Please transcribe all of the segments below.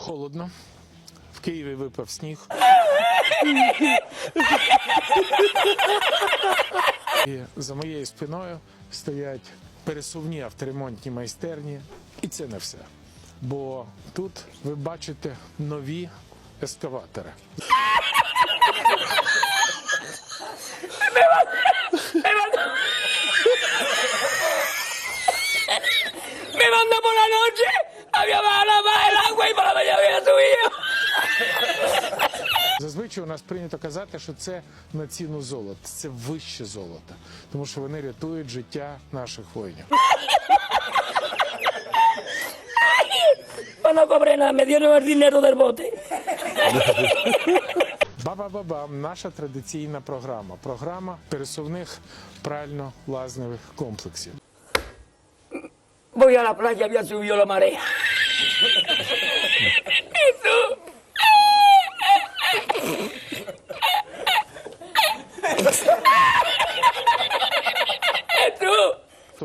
Холодно. В Києві випав сніг. І за моєю спиною стоять пересувні авторемонтні майстерні. І це не все. Бо тут ви бачите нові ескаватори. Me mandó por la noche, había bajado la baja el agua y por la mañana había subido. Зазвичай у нас прийнято казати, що це на ціну золота, це вище золота, тому що вони рятують життя наших воїнів. Cobré nada, me dieron el dinero del bote. Ба-ба-ба-бам, наша традиційна програма. Програма пересувних прально-лазневих комплексів. Voy a la playa, había subido la marea.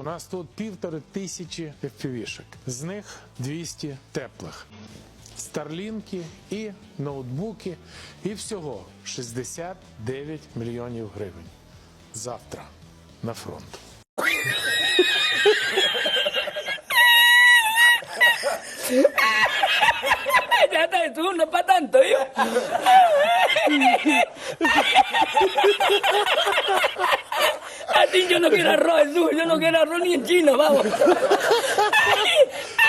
Нас тут півтори тисячі FPV-шок. З них 200 теплих. Старлінки і ноутбуки, і всього 69 мільйонів гривень. Завтра на фронт. Yo no quiero arroz, yo no quiero arroz ni en China, vamos.